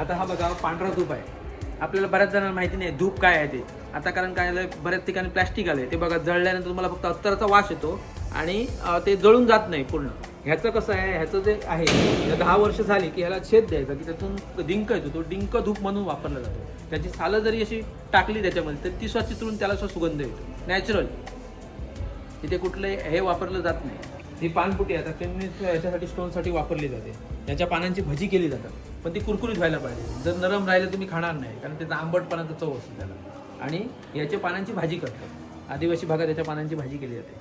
आता हा बघा पांढरा धूप आहे. आपल्याला बऱ्याच जणांना माहिती नाही धूप काय आहे ते. आता कारण काय आलं बऱ्याच ठिकाणी प्लॅस्टिक आलं ते बघा जळल्यानंतर तुम्हाला फक्त अत्तराचा वास येतो आणि ते जळून जात नाही पूर्ण. ह्याचं कसं आहे ह्याचं जे आहे दहा वर्ष झाली की ह्याला छेद द्यायचा की त्यातून डिंक येतो तो डिंक धूप म्हणून वापरला जातो. त्याची सालं जरी अशी टाकली त्याच्यामध्ये तर ती स्वच्छ चिरून त्याला सुगंध येतो. नॅचरल तिथे कुठलं हे वापरलं जात नाही. ही पानपुटी आता त्यांनी याच्यासाठी स्टोनसाठी वापरली जाते. याच्या पानांची भजी केली जातात. पण ती कुरकुरीत व्हायला पाहिजे. जर नरम राहिलं तुम्ही खाणार नाही. कारण त्याचा आंबटपणाचा चव असतो त्याला. आणि याच्या पानांची भाजी करतात. आदिवासी भागात याच्या पानांची भाजी केली जाते.